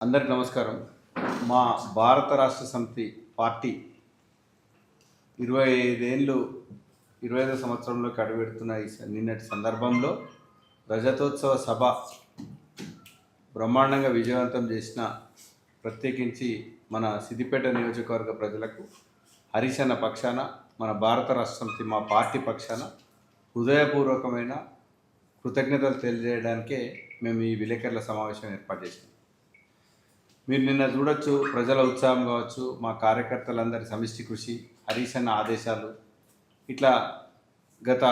అందరికి నమస్కారం. మా భారత రాష్ట్ర సమితి పార్టీ ఇరవై ఐదేళ్ళు ఇరవై ఐదో సంవత్సరంలోకి అడుగుపెడుతున్న ఈ నిన్నటి సందర్భంలో రజతోత్సవ సభ బ్రహ్మాండంగా విజయవంతం చేసిన ప్రత్యేకించి మన సిద్దిపేట నియోజకవర్గ ప్రజలకు హరిశన పక్షాన మన భారత రాష్ట్ర సమితి మా పార్టీ పక్షాన హృదయపూర్వకమైన కృతజ్ఞతలు తెలియజేయడానికే మేము ఈ విలేకరుల సమావేశం ఏర్పాటు చేసాం మీరు నిన్న చూడొచ్చు ప్రజల ఉత్సాహం కావచ్చు మా కార్యకర్తలందరి సమిష్టి కృషి హరీష్ అన్న ఆదేశాలు. ఇట్లా గత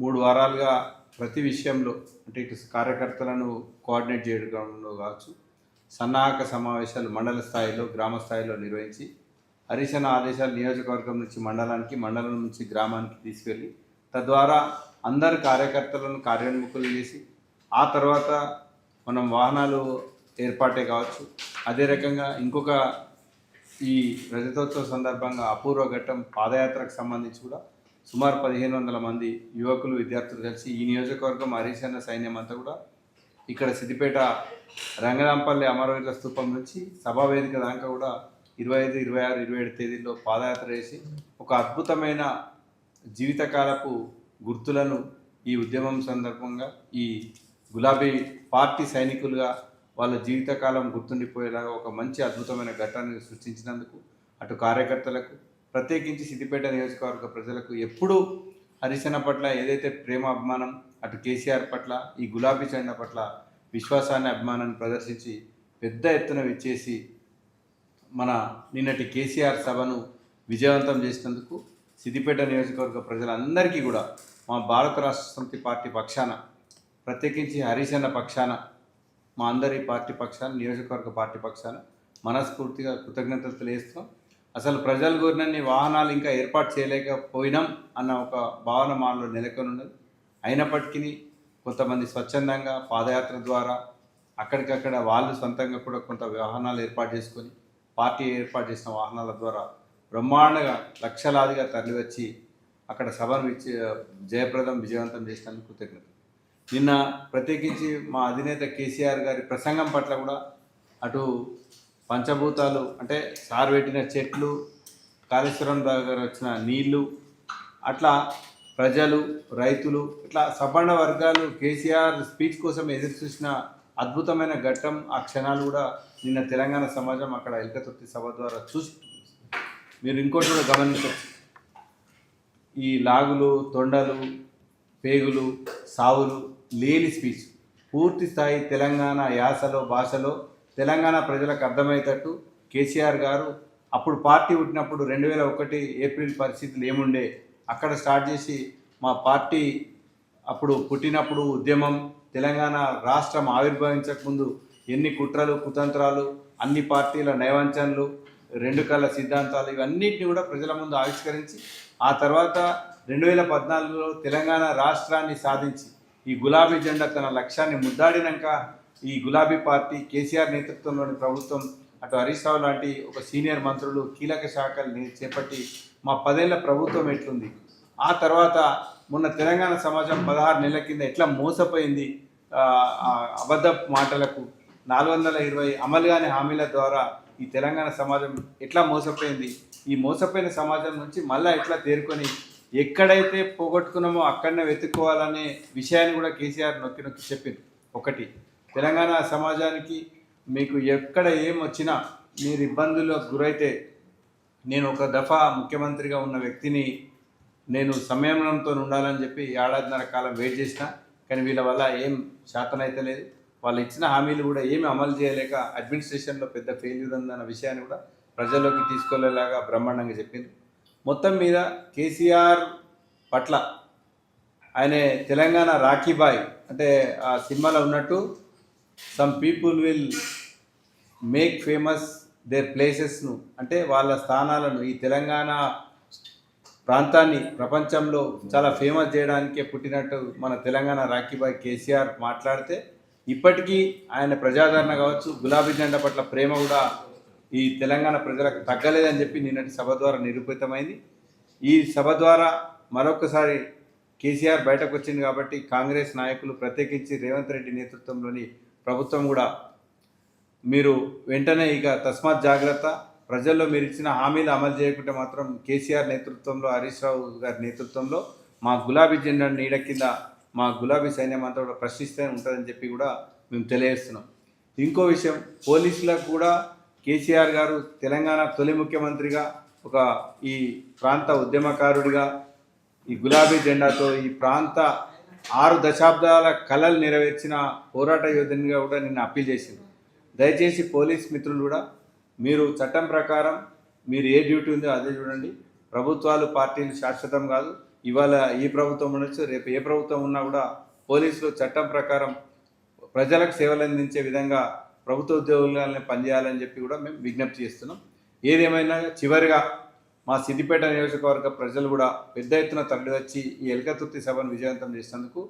మూడు వారాలుగా ప్రతి విషయంలో అంటే ఇటు కార్యకర్తలను కోఆర్డినేట్ చేయడంలో కావచ్చు సన్నాహక సమావేశాలు మండల స్థాయిలో గ్రామ స్థాయిలో నిర్వహించి హరీష్ అన్న ఆదేశాలు నియోజకవర్గం నుంచి మండలానికి మండలం నుంచి గ్రామానికి తీసుకెళ్ళి తద్వారా అందరు కార్యకర్తలను కార్యోన్ముఖులు చేసి ఆ తర్వాత మనం వాహనాలు ఏర్పాటే కావచ్చు. అదే రకంగా ఇంకొక ఈ రజతోత్సవ సందర్భంగా అపూర్వ ఘట్టం పాదయాత్రకు సంబంధించి కూడా సుమారు పదిహేను వందల మంది యువకులు విద్యార్థులు కలిసి ఈ నియోజకవర్గం హరీశన్న సైన్యం అంతా కూడా ఇక్కడ సిద్దిపేట రంగనాంపల్లి అమరవీరుల స్థూపం నుంచి సభా వేదిక దాకా కూడా ఇరవై ఐదు ఇరవై ఆరు ఇరవై ఏడు తేదీల్లో పాదయాత్ర చేసి ఒక అద్భుతమైన జీవితకాలపు గుర్తులను ఈ ఉద్యమం సందర్భంగా ఈ గులాబీ పార్టీ సైనికులుగా వాళ్ళ జీవితకాలం గుర్తుండిపోయేలాగా ఒక మంచి అద్భుతమైన ఘట్టాన్ని సృష్టించినందుకు అటు కార్యకర్తలకు ప్రత్యేకించి సిద్దిపేట నియోజకవర్గ ప్రజలకు ఎప్పుడూ హరిశన పట్ల ఏదైతే ప్రేమ అభిమానం అటు కేసీఆర్ పట్ల ఈ గులాబీ జెండా పట్ల విశ్వాసాన్ని అభిమానాన్ని ప్రదర్శించి పెద్ద ఎత్తున విచ్చేసి మన నిన్నటి కేసీఆర్ సభను విజయవంతం చేసినందుకు సిద్దిపేట నియోజకవర్గ ప్రజలందరికీ కూడా మా భారత రాష్ట్ర సమితి పార్టీ పక్షాన ప్రత్యేకించి హరీష్ పక్షాన మా అందరి పార్టీ పక్షాన నియోజకవర్గ పార్టీ పక్షాన మనస్ఫూర్తిగా కృతజ్ఞతలు తెలియస్తాం అసలు ప్రజలు కోరినన్ని వాహనాలు ఇంకా ఏర్పాటు చేయలేకపోయినాం అన్న ఒక భావన మాలో నెలకొని ఉన్నది అయినప్పటికీ కొంతమంది స్వచ్ఛందంగా పాదయాత్ర ద్వారా అక్కడికక్కడ వాళ్ళు సొంతంగా కూడా కొంత వాహనాలు ఏర్పాటు చేసుకొని పార్టీ ఏర్పాటు చేసిన వాహనాల ద్వారా బ్రహ్మాండంగా లక్షలాదిగా తరలివచ్చి అక్కడ సభను ఇచ్చి జయప్రదం విజయవంతం చేసినందుకు కృతజ్ఞత నిన్న ప్రత్యేకించి మా అధినేత కేసీఆర్ గారి ప్రసంగం పట్ల కూడా అటు పంచభూతాలు అంటే సార్ పెట్టిన చెట్లు కాళేశ్వరం దగ్గర వచ్చిన నీళ్ళు అట్లా ప్రజలు రైతులు ఇట్లా సబ్బండ వర్గాలు కేసీఆర్ స్పీచ్ కోసం ఎదురు చూసిన అద్భుతమైన ఘట్టం ఆ క్షణాలు కూడా నిన్న తెలంగాణ సమాజం అక్కడ ఎల్కతుర్తి సభ ద్వారా చూసి మీరు ఇంకోటి కూడా గమనించవచ్చు. ఈ లాగులు తొండలు పేగులు సావులు లేని స్పీచ్ పూర్తి స్థాయి తెలంగాణ యాసలో భాషలో తెలంగాణ ప్రజలకు అర్థమయ్యేటట్టు కేసీఆర్ గారు అప్పుడు పార్టీ పుట్టినప్పుడు రెండు వేల ఒకటి ఏప్రిల్ పరిస్థితులు ఏముండే అక్కడ స్టార్ట్ చేసి మా పార్టీ అప్పుడు పుట్టినప్పుడు ఉద్యమం తెలంగాణ రాష్ట్రం ఆవిర్భవించక ముందు ఎన్ని కుట్రలు కుతంత్రాలు అన్ని పార్టీల నైవంచనలు రెండు కళ్ళ సిద్ధాంతాలు ఇవన్నింటినీ కూడా ప్రజల ముందు ఆవిష్కరించి ఆ తర్వాత రెండు వేల పద్నాలుగులో తెలంగాణ రాష్ట్రాన్ని సాధించి ఈ గులాబీ జెండా తన లక్ష్యాన్ని ముద్దాడినాక ఈ గులాబీ పార్టీ కేసీఆర్ నేతృత్వంలోని ప్రభుత్వం అటు హరీష్ రావు లాంటి ఒక సీనియర్ మంత్రులు కీలక శాఖలు చేపట్టి మా పదేళ్ళ ప్రభుత్వం ఎట్లుంది? ఆ తర్వాత మొన్న తెలంగాణ సమాజం పదహారు నెలల కింద ఎట్లా మోసపోయింది? అబద్ధ మాటలకు నాలుగు వందల ఇరవై అమలు కాని హామీల ద్వారా ఈ తెలంగాణ సమాజం ఎట్లా మోసపోయింది? ఈ మోసపోయిన సమాజం నుంచి మళ్ళీ ఎట్లా తేరుకొని ఎక్కడైతే పోగొట్టుకున్నామో అక్కడనే వెతుక్కోవాలనే విషయాన్ని కూడా కేసీఆర్ నొక్కి నొక్కి చెప్పింది ఒకటి తెలంగాణ సమాజానికి మీకు ఎక్కడ ఏం వచ్చినా మీరు ఇబ్బందులకు గురైతే నేను ఒక దఫా ముఖ్యమంత్రిగా ఉన్న వ్యక్తిని నేను సంయమనంతో ఉండాలని చెప్పి ఏడాదిన్నర కాలం వెయిట్ చేసిన కానీ వీళ్ళ వల్ల ఏం శాతనైతే లేదు. వాళ్ళు ఇచ్చిన హామీలు కూడా ఏమి అమలు చేయలేక అడ్మినిస్ట్రేషన్లో పెద్ద ఫెయిల్యూర్ ఉందన్న విషయాన్ని కూడా ప్రజల్లోకి తీసుకెళ్ళేలాగా బ్రహ్మాండంగా చెప్పింది మొత్తం మీద కేసీఆర్ పట్ల ఆయన తెలంగాణ రాఖీబాయ్ అంటే ఆ సినిమాలో ఉన్నట్టు some people will make famous their ప్లేసెస్ను అంటే వాళ్ళ స్థానాలను ఈ తెలంగాణ ప్రాంతాన్ని ప్రపంచంలో చాలా ఫేమస్ చేయడానికే పుట్టినట్టు మన తెలంగాణ రాఖీబాయ్ కేసీఆర్ మాట్లాడితే ఇప్పటికీ ఆయన ప్రజాదరణ కావచ్చు గులాబీ జెండా పట్ల ప్రేమ కూడా ఈ తెలంగాణ ప్రజలకు తగ్గలేదని చెప్పి నిన్నటి సభ ద్వారా నిరూపితమైంది. ఈ సభ ద్వారా మరొకసారి కేసీఆర్ బయటకు వచ్చింది కాబట్టి కాంగ్రెస్ నాయకులు ప్రత్యేకించి రేవంత్ రెడ్డి నేతృత్వంలోని ప్రభుత్వం కూడా మీరు వెంటనే ఇక తస్మాత్ జాగ్రత్త. ప్రజల్లో మీరు ఇచ్చిన హామీలు అమలు చేయకుంటే మాత్రం కేసీఆర్ నేతృత్వంలో హరీష్ రావు గారి నేతృత్వంలో మా గులాబీ జెండా నీడ కింద మా గులాబీ సైన్యం అంతా కూడా ప్రశ్నిస్తే ఉంటుందని చెప్పి కూడా మేము తెలియజేస్తున్నాం. ఇంకో విషయం పోలీసులకు కూడా కేసీఆర్ గారు తెలంగాణ తొలి ముఖ్యమంత్రిగా ఒక ఈ ప్రాంత ఉద్యమకారుడిగా ఈ గులాబీ జెండాతో ఈ ప్రాంత ఆరు దశాబ్దాల కళలు నెరవేర్చిన పోరాట యోధునిగా కూడా నిన్న అప్పీల్ చేసింది. దయచేసి పోలీస్ మిత్రులు కూడా మీరు చట్టం ప్రకారం మీరు ఏ డ్యూటీ ఉందో అదే చూడండి. ప్రభుత్వాలు పార్టీలు శాశ్వతం కాదు. ఇవాళ ఈ ప్రభుత్వం ఉండొచ్చు రేపు ఏ ప్రభుత్వం ఉన్నా కూడా పోలీసులు చట్టం ప్రకారం ప్రజలకు సేవలు అందించే విధంగా ప్రభుత్వ ఉద్యోగులనే పనిచేయాలని చెప్పి కూడా మేము విజ్ఞప్తి చేస్తున్నాం. ఏదేమైనా చివరిగా మా సిద్దిపేట నియోజకవర్గ ప్రజలు కూడా పెద్ద ఎత్తున తరలివచ్చి ఈ ఎలకతుర్తి సభను విజయవంతం చేసినందుకు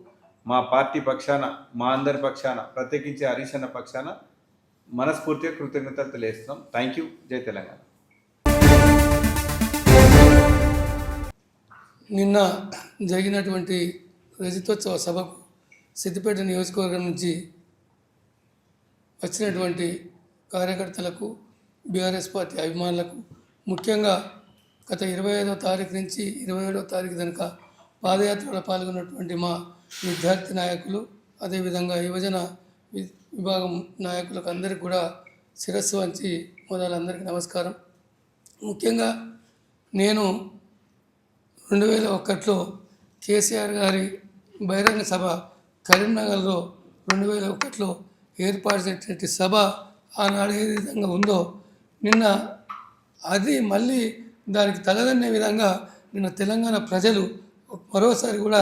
మా పార్టీ పక్షాన మా అందరి పక్షాన ప్రత్యేకించి హరీష్ అన్న పక్షాన మనస్ఫూర్తిగా కృతజ్ఞతలు తెలియజేస్తున్నాం. Thank you. జై తెలంగాణ. నిన్న జరిగినటువంటి రజతోత్సవ సభకు సిద్దిపేట నియోజకవర్గం నుంచి వచ్చినటువంటి కార్యకర్తలకు బీఆర్ఎస్ పార్టీ అభిమానులకు ముఖ్యంగా గత ఇరవై ఐదో తారీఖు నుంచి ఇరవై ఏడో తారీఖు కనుక పాదయాత్రలో పాల్గొన్నటువంటి మా విద్యార్థి నాయకులు అదేవిధంగా యువజన వి- విభాగం నాయకులకు అందరికీ కూడా శిరస్సు వంచి మొదలందరికీ నమస్కారం. ముఖ్యంగా నేను రెండు వేల ఒకటిలో కేసీఆర్ గారి బహిరంగ సభ కరీంనగర్లో రెండు వేల ఒకటిలో ఏర్పాటు సభ ఆనాడు ఏ విధంగా ఉందో నిన్న అది మళ్ళీ దానికి తలదన్నే విధంగా నిన్న తెలంగాణ ప్రజలు మరోసారి కూడా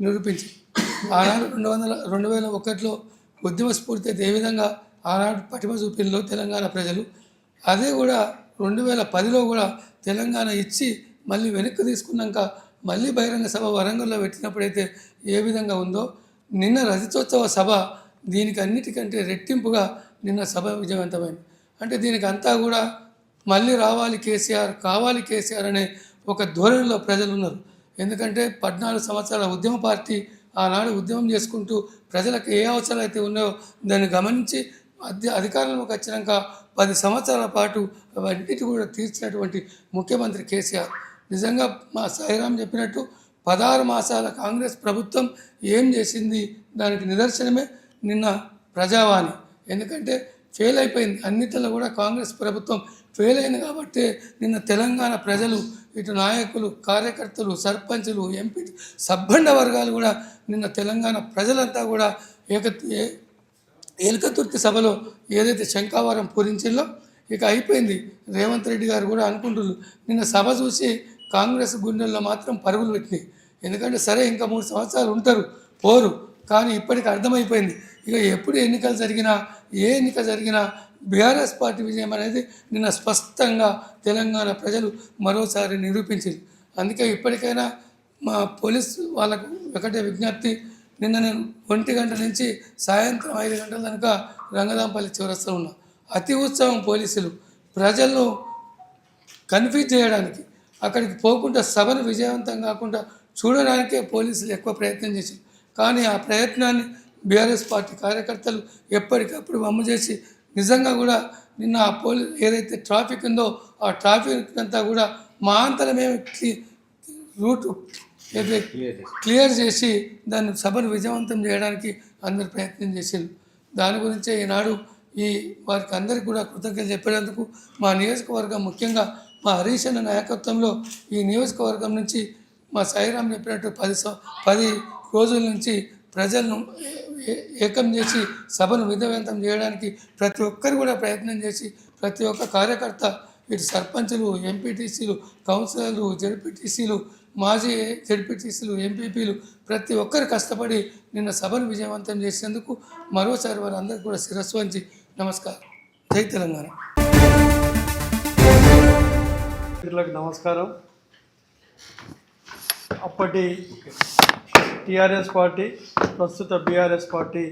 నిరూపించి ఆనాడు రెండు వందల రెండు వేల ఒకటిలో ఉద్యమ స్ఫూర్తి అయితే ఏ విధంగా ఆనాడు పటిమ చూపిల్లో తెలంగాణ ప్రజలు అదే కూడా రెండు వేల పదిలో కూడా తెలంగాణ ఇచ్చి మళ్ళీ వెనక్కి తీసుకున్నాక మళ్ళీ బహిరంగ సభ వరంగల్లో పెట్టినప్పుడైతే ఏ విధంగా ఉందో నిన్న రజతోత్సవ సభ దీనికి అన్నిటికంటే రెట్టింపుగా నిన్న సభ విజయవంతమైంది. అంటే దీనికి అంతా కూడా మళ్ళీ రావాలి కేసీఆర్ కావాలి కేసీఆర్ అనే ఒక ధోరణిలో ప్రజలు ఉన్నారు ఎందుకంటే పద్నాలుగు సంవత్సరాల ఉద్యమ పార్టీ ఆనాడు ఉద్యమం చేసుకుంటూ ప్రజలకు ఏ అవసరాలు అయితే ఉన్నాయో దాన్ని గమనించి అధి అధికారంలోకి వచ్చినాక పది సంవత్సరాల పాటు అవన్నిటి కూడా తీర్చినటువంటి ముఖ్యమంత్రి కేసీఆర్. నిజంగా మా సాయిరాం చెప్పినట్టు పదహారు మాసాల కాంగ్రెస్ ప్రభుత్వం ఏం చేసింది దానికి నిదర్శనమే నిన్న ప్రజావాణి. ఎందుకంటే ఫెయిల్ అయిపోయింది. అన్నిటిలో కూడా కాంగ్రెస్ ప్రభుత్వం ఫెయిల్ అయింది కాబట్టి నిన్న తెలంగాణ ప్రజలు ఇటు నాయకులు కార్యకర్తలు సర్పంచులు ఎంపీ సబ్బండ వర్గాలు కూడా నిన్న తెలంగాణ ప్రజలంతా కూడా ఏక ఏ- సభలో ఏదైతే శంఖావరం పూరించిందో ఇక అయిపోయింది. రేవంత్ రెడ్డి గారు కూడా అనుకుంటున్నారు నిన్న సభ చూసి కాంగ్రెస్ గుండెల్లో మాత్రం పరుగులు పెట్టినాయి. ఎందుకంటే సరే ఇంకా మూడు సంవత్సరాలు ఉంటారు పోరు. కానీ ఇప్పటికి అర్థమైపోయింది. ఇక ఎప్పుడు ఎన్నికలు జరిగినా ఏ ఎన్నిక జరిగినా బీఆర్ఎస్ పార్టీ విజయం అనేది నిన్న స్పష్టంగా తెలంగాణ ప్రజలు మరోసారి నిరూపించింది. అందుకే ఇప్పటికైనా మా పోలీస్ వాళ్ళకు ఒకటే విజ్ఞప్తి నిన్న నేను ఒంటి గంట నుంచి సాయంత్రం ఐదు గంటల కనుక రంగదాంపల్లి చివరస్తా ఉన్నా. అతి ఉత్సవం పోలీసులు. ప్రజలను కన్ఫ్యూజ్ చేయడానికి అక్కడికి పోకుండా సభను విజయవంతం కాకుండా చూడడానికే పోలీసులు ఎక్కువ ప్రయత్నం చేశారు. కానీ ఆ ప్రయత్నాన్ని బీఆర్ఎస్ పార్టీ కార్యకర్తలు ఎప్పటికప్పుడు అమ్ము చేసి నిజంగా కూడా నిన్న ఆ పోలీ ఏదైతే ట్రాఫిక్ ఉందో ఆ ట్రాఫిక్ అంతా కూడా మా అంతరమేమి రూట్ క్లియర్ చేసి దాన్ని సభను విజయవంతం చేయడానికి అందరు ప్రయత్నం చేసిండ్రు. దాని గురించే ఈనాడు ఈ వారికి అందరికీ కూడా కృతజ్ఞతలు చెప్పేందుకు మా నియోజకవర్గం ముఖ్యంగా మా హరీష్ అన్న నాయకత్వంలో ఈ నియోజకవర్గం నుంచి మా సాయిరాం చెప్పినట్టు పది స పది రోజుల నుంచి ప్రజలను ఏకం చేసి సభను విజయవంతం చేయడానికి ప్రతి ఒక్కరు కూడా ప్రయత్నం చేసి ప్రతి ఒక్క కార్యకర్త ఇటు సర్పంచులు ఎంపీటీసీలు కౌన్సిలర్లు జడ్పీటీసీలు మాజీ జడ్పీటీసీలు ఎంపీపీలు ప్రతి ఒక్కరు కష్టపడి నిన్న సభను విజయవంతం చేసేందుకు మరోసారి వారందరికీ కూడా శిరస్సు వంచి నమస్కారం. జై తెలంగాణ. నమస్కారం. అప్పటి టీఆర్ఎస్ పార్టీ ప్రస్తుత బీఆర్ఎస్ పార్టీ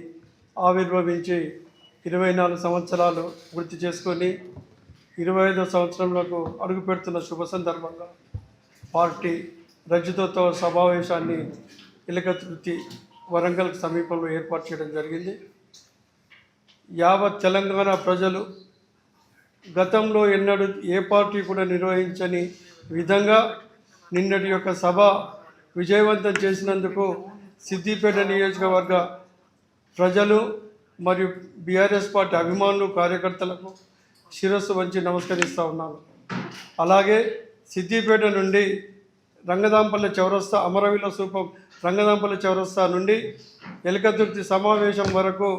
ఆవిర్భవించి ఇరవై నాలుగు సంవత్సరాలు గుర్తు చేసుకొని ఇరవై ఐదో సంవత్సరంలోకి అడుగు పెడుతున్న శుభ సందర్భంగా పార్టీ రజతోత్సవ సమావేశాన్ని ఇలకతృతి వరంగల్ సమీపంలో ఏర్పాటు చేయడం జరిగింది. యావత్ తెలంగాణ ప్రజలు గతంలో ఎన్నడూ ఏ పార్టీ కూడా నిర్వహించని విధంగా నిన్నటి యొక్క సభ విజయవంతం చేసినందుకు సిద్దిపేట నియోజకవర్గ ప్రజలు మరియు బీఆర్ఎస్ పార్టీ అభిమానులు కార్యకర్తలకు శిరస్సు వంచి నమస్కరిస్తూ ఉన్నాను అలాగే సిద్దిపేట నుండి రంగదాంపల్లి చౌరస్తా అమరవీల సూపం రంగదాంపల్లి చౌరస్తా నుండి ఎలకతుర్తి సమావేశం వరకు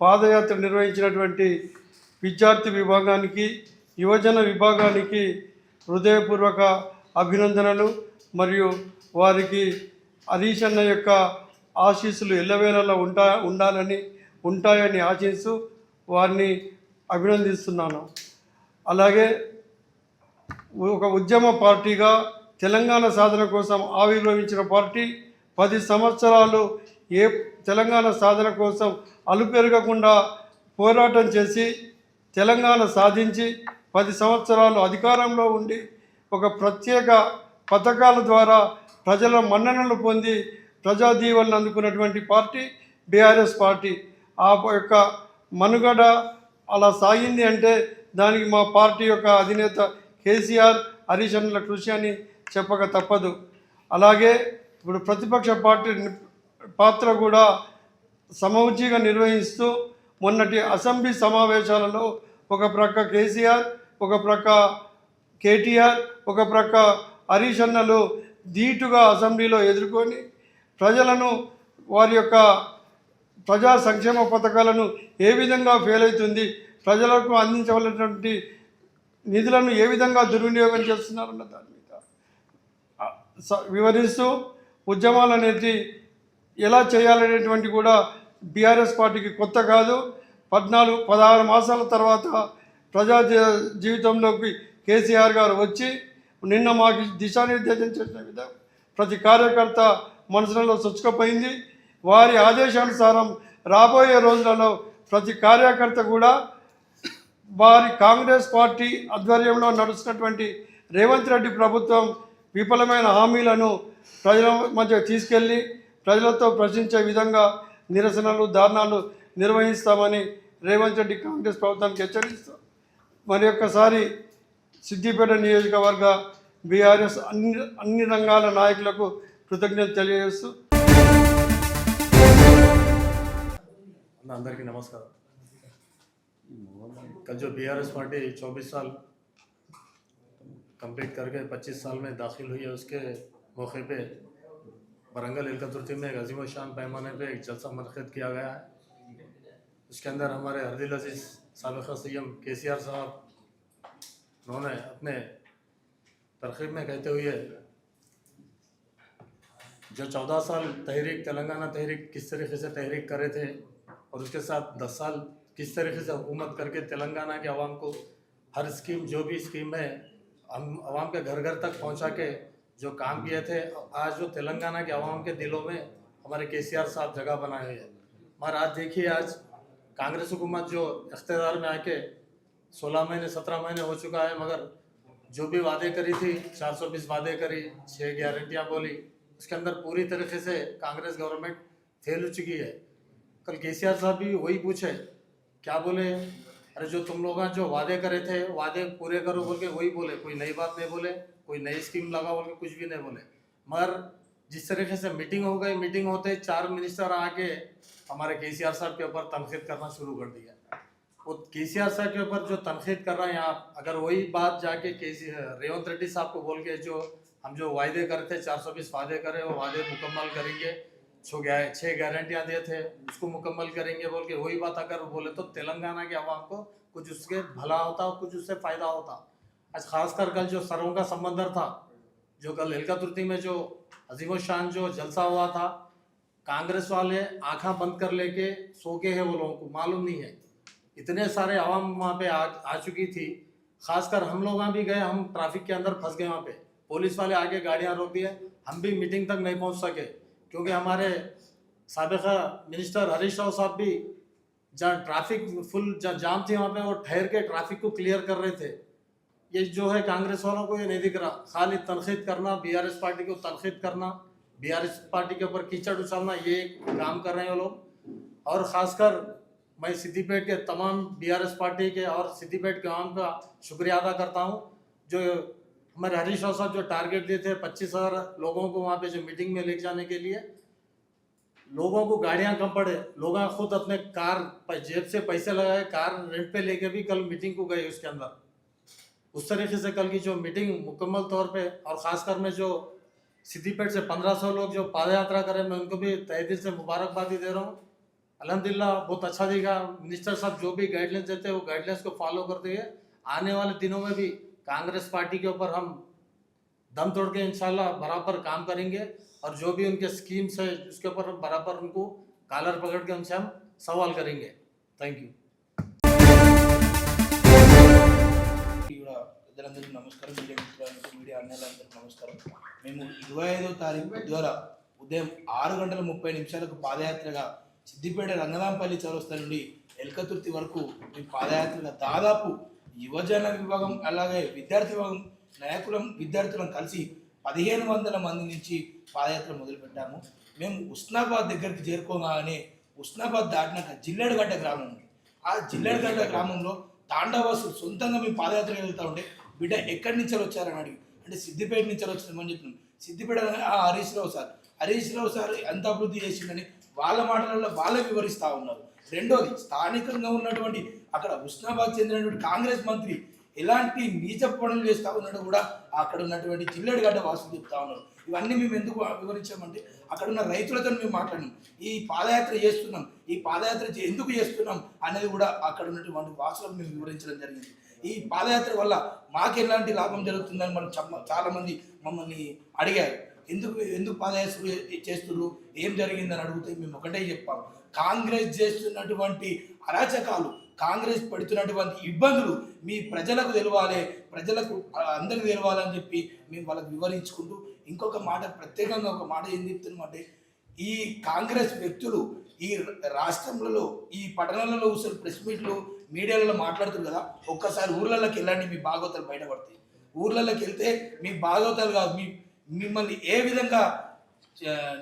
పాదయాత్ర నిర్వహించినటువంటి విద్యార్థి విభాగానికి యువజన విభాగానికి హృదయపూర్వక అభినందనలు మరియు వారికి హరీష్ అన్న యొక్క ఆశీస్సులు ఎల్లవేళలా ఉంటా ఉండాలని ఉంటాయని ఆశిస్తూ వారిని అభినందిస్తున్నాను. అలాగే ఒక ఉద్యమ పార్టీగా తెలంగాణ సాధన కోసం ఆవిర్భవించిన పార్టీ పది సంవత్సరాలు ఏ తెలంగాణ సాధన కోసం అలుపెరగకుండా పోరాటం చేసి తెలంగాణ సాధించి పది సంవత్సరాలు అధికారంలో ఉండి ఒక ప్రత్యేక పథకాల ద్వారా ప్రజల మన్ననలు పొంది ప్రజా దీవెనలు అందుకున్నటువంటి పార్టీ బీఆర్ఎస్ పార్టీ. ఆ యొక్క మనుగడ అలా సాగింది అంటే దానికి మా పార్టీ యొక్క అధినేత కేసీఆర్ హరీష్ కృషి అని చెప్పక తప్పదు. అలాగే ఇప్పుడు ప్రతిపక్ష పార్టీ పాత్ర కూడా సమౌచిగా నిర్వహిస్తూ మొన్నటి అసెంబ్లీ సమావేశాలలో ఒక ప్రక్క కేసీఆర్ ఒక ప్రక్క కేటీఆర్ ఒక ప్రక్క హరీష్ అన్నలు ధీటుగా అసెంబ్లీలో ఎదుర్కొని ప్రజలను వారి యొక్క ప్రజా సంక్షేమ పథకాలను ఏ విధంగా ఫెయిల్ అవుతుంది ప్రజలకు అందించవలసినటువంటి నిధులను ఏ విధంగా దుర్వినియోగం చేస్తున్నారన్న దాని మీద. స- వివరిస్తూ ఉద్యమాలు అనేది ఎలా చేయాలనేటువంటి కూడా బీఆర్ఎస్ పార్టీకి కొత్త కాదు. పద్నాలుగు పదహారు మాసాల తర్వాత ప్రజా జీ- జీవితంలోకి కేసీఆర్ గారు వచ్చి నిన్న మాకు దిశానిర్దేశం చేసిన విధంగా ప్రతి కార్యకర్త మనసులలో చొచ్చుకపోయింది వారి ఆదేశానుసారం రాబోయే రోజులలో ప్రతి కార్యకర్త కూడా వారి కాంగ్రెస్ పార్టీ ఆధ్వర్యంలో నడుస్తున్నటువంటి రేవంత్ రెడ్డి ప్రభుత్వం విఫలమైన హామీలను ప్రజల మధ్య తీసుకెళ్ళి ప్రజలతో ప్రశ్నించే విధంగా నిరసనలు ధర్నాలు నిర్వహిస్తామని రేవంత్ రెడ్డి కాంగ్రెస్ ప్రభుత్వానికి హెచ్చరిస్తూ మరి ఒక్కసారి సిద్దిపేట నియోజకవర్గ బీఆర్ఎస్ అన్ని అన్ని రంగాల నాయకులకు కృతజ్ఞత తెలియజేస్తూ అన్న అందరికీ నమస్కారం कल जो बीआरएस पार्टी 24 साल कंप्लीट करके 25 साल में दाखिल हुई है उसके मौके पे बरंगल इलकतुर्ती में एक अजीम शान पैमाने पे एक जलसा मनक़द किया गया है उसके अंदर हमारे हरदिल अजीज़ सबका सीएम के सी आर साहब उन्होंने अपने तरकीब में कहते हुए जो चौदह साल तहरीक, तेलंगाना तहरीक किस तरीके से तहरीक करे थे और उसके साथ दस साल किस तरीके से हुकूमत करके तेलंगाना के आवाम को हर स्कीम, जो भी स्कीम है हम आवाम के घर घर तक पहुँचा के जो काम किए थे, आज जो तेलंगाना के आवाम के दिलों में हमारे के सी आर साहब जगह बनाए हुए हैं। मगर आज देखिए आज कांग्रेस हुकूमत जो इख्तदार में आके सोलह महीने, सत्रह महीने हो चुका है, मगर जो भी वादे करी थी, चार सौ बीस वादे करी छः गारंटियाँ बोली, उसके अंदर पूरी तरीके से कांग्रेस गवर्नमेंट फेल हो चुकी है। कल के साहब भी वही पूछे, क्या बोले? अरे जो तुम लोग जो वादे करे थे, वादे पूरे करो बोल के वही बोले, कोई नई बात नहीं बोले, कोई नई स्कीम लगा बोल के कुछ भी नहीं बोले। मगर जिस तरीके से मीटिंग हो गई मीटिंग होते चार मिनिस्टर आके हमारे के साहब के ऊपर तनखीद करना शुरू कर दिया। वो के साहब के ऊपर जो तनखीद कर रहे हैं आप, अगर वही बात जाके के रेवंत रेड्डी साहब को बोल के जो हम जो वायदे करे थे, चार सौ बीस वादे करे, वो वादे मुकम्मल करेंगे, छः गारंटियाँ दिए थे, उसको मुकम्मल करेंगे बोल के वही बात अगर बोले तो तेलंगाना के आवाम को कुछ उसके भला होता और कुछ उससे फ़ायदा होता। आज खासकर कल जो सरों का समंदर था, जो कल हिलका तुर्ती में जो अजीम शान जो जलसा हुआ था, कांग्रेस वाले आंखा बंद कर लेके सो के हैं वो लोगों को, मालूम नहीं है। इतने सारे आवाम वहाँ पे आ, आ चुकी थी। खासकर हम लोग वहाँ भी गए हम ट्रैफ़िक के अंदर फंस गए वहाँ पे। पुलिस वाले आगे गाड़ियाँ रोक दिए। हम भी मीटिंग तक नहीं पहुँच सके क्योंकि हमारे सबका मिनिस्टर हरीश राव साहब भी जहाँ ट्रैफ़िक फुल जहाँ जाम थी वहाँ पे वो ठहर के ट्रैफ़िक को क्लियर कर रहे थे। ये जो है कांग्रेस वालों को ये नहीं दिख रहा। खाली तनखीद करना बीआरएस पार्टी को तनखीद करना बीआरएस पार्टी के ऊपर कीचड़ उछालना ये काम कर रहे हैं वो लोग। और ख़ासकर मैं सिद्दीपेट के तमाम बीआरएस पार्टी के और सिद्दीपेट के आवाम का शुक्रिया अदा करता हूँ। जो हमारे हरीश राव साहब जो टारगेट दिए थे पच्चीस हज़ार लोगों को वहाँ पे जो मीटिंग में लेके जाने के लिए, लोगों को गाड़ियाँ कम पड़े, लोग खुद अपने कार जेब से पैसे लगाए, कार रेंट पे लेके भी कल मीटिंग को गए उसके अंदर। उस तरीके से कल की जो मीटिंग मुकम्मल तौर पे और ख़ासकर मैं जो सिद्दीपेट से 1500 लोग जो पाद यात्रा करें, मैं उनको भी तहे दिल से मुबारकबादी दे रहा हूँ। अलहमदिल्ला बहुत अच्छा दिखा मिनिस्टर साहब जो भी गाइडलाइंस देते हैं वो गाइडलाइंस को फॉलो करते हुए आने वाले दिनों में भी कांग्रेस पार्टी के ऊपर हम दम तोड़ के इंशाल्लाह बराबर काम करेंगे और जो भी उनके स्कीम्स है उसके ऊपर हम बराबर उनको कालर पकड़ के उनसे हम सवाल करेंगे थैंक यू కూడా పెద్దలందరికీ నమస్కారం మీడియా మిత్రులందరికీ మీడియా అన్నలందరికీ నమస్కారం మేము ఇరవై ఐదో తారీఖు ద్వారా ఉదయం ఆరు గంటల ముప్పై నిమిషాలకు పాదయాత్రగా సిద్దిపేట రంగనాంపల్లి చౌరస్తా నుండి ఎల్కతుర్తి వరకు మేము పాదయాత్రగా దాదాపు యువజన విభాగం అలాగే విద్యార్థి విభాగం నాయకులం విద్యార్థులం కలిసి పదిహేను వందల మంది నుంచి పాదయాత్ర మొదలుపెట్టాము. మేము ఉస్నాబాద్ దగ్గరికి చేరుకోగానే ఉస్నాబాద్ దాటినాక జిల్లెడగడ్డ గ్రామం ఉంది. ఆ జిల్లెడగడ్డ గ్రామంలో తాండవాసులు సొంతంగా మేము పాదయాత్ర వెళ్తూ ఉంటే బిడ్డ ఎక్కడి నుంచి వచ్చారని అడిగి అంటే సిద్దిపేట నుంచి వచ్చినామని చెప్పినాం. సిద్దిపేట ఆ హరీష్ రావు సార్. హరీష్ రావు సార్ ఎంత అభివృద్ధి చేసిందని వాళ్ళ మాటలలో వాళ్ళే వివరిస్తూ ఉన్నారు. రెండోది స్థానికంగా ఉన్నటువంటి అక్కడ ఉస్నాబాద్ చెందినటువంటి కాంగ్రెస్ మంత్రి ఎలాంటి నీచ పనులు చేస్తూ ఉన్నాడు కూడా అక్కడ ఉన్నటువంటి జిల్లెడగడ్డ వాసులు చెప్తా ఉన్నారు. ఇవన్నీ మేము ఎందుకు వివరించామంటే అక్కడ ఉన్న రైతులతో మేము మాట్లాడినాం. ఈ పాదయాత్ర చేస్తున్నాం. ఈ పాదయాత్ర చే- ఎందుకు చేస్తున్నాం అనేది కూడా అక్కడ ఉన్నటువంటి వాసులకు మేము వివరించడం జరిగింది. ఈ పాదయాత్ర వల్ల మాకు ఎలాంటి లాభం జరుగుతుందని మనం చాలా మంది మమ్మల్ని అడిగారు. ఎందుకు ఎందుకు పాదయాత్ర చేస్తున్నారు? ఏం జరిగిందని అడిగితే మేము ఒకటే చెప్పాం. కాంగ్రెస్ చేస్తున్నటువంటి అరాచకాలు కాంగ్రెస్ పడుతున్నటువంటి ఇబ్బందులు మీ ప్రజలకు తెలవాలి ప్రజలకు అందరికి తెలవాలని చెప్పి మేము వాళ్ళకి వివరించుకుంటూ ఇంకొక మాట ప్రత్యేకంగా ఒక మాట ఏం చెప్తున్నామంటే ఈ కాంగ్రెస్ వ్యక్తులు ఈ రాష్ట్రంలో ఈ పట్టణాలలో కూర్చొని ప్రెస్ మీట్లు మీడియాలలో మాట్లాడుతారు కదా ఒక్కసారి ఊర్లలోకి వెళ్ళండి మీ భాగవతాలు బయటపడతాయి. ఊర్లలోకి వెళ్తే మీ భాగవతాలు కాదు మీ మిమ్మల్ని ఏ విధంగా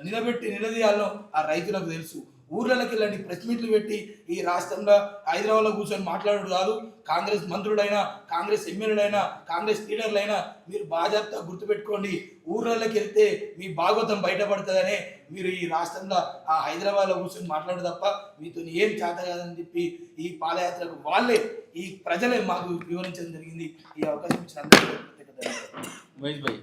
నిలబెట్టి నిలదీయాలో ఆ రైతులకు తెలుసు. ఊర్లలోకి వెళ్ళండి ప్రెస్ మీట్లు పెట్టి ఈ రాష్ట్రంలో హైదరాబాద్లో కూర్చొని మాట్లాడడం కాదు. కాంగ్రెస్ మంత్రులైనా కాంగ్రెస్ ఎమ్మెల్యేలైనా కాంగ్రెస్ లీడర్లైనా మీరు బాధ్యత గుర్తుపెట్టుకోండి. ఊర్లలోకి వెళ్తే మీ భాగవతం బయటపడుతుందనే మీరు ఈ రాష్ట్రంలో ఆ హైదరాబాద్లో కూర్చొని మాట్లాడు తప్ప మీతో ఏం చేత కాదని చెప్పి ఈ పాదయాత్రకు వాళ్ళే ఈ ప్రజలే మాకు వివరించడం జరిగింది. ఈ అవకాశం ఇచ్చిన అందరికీ మహేష్ భాయ్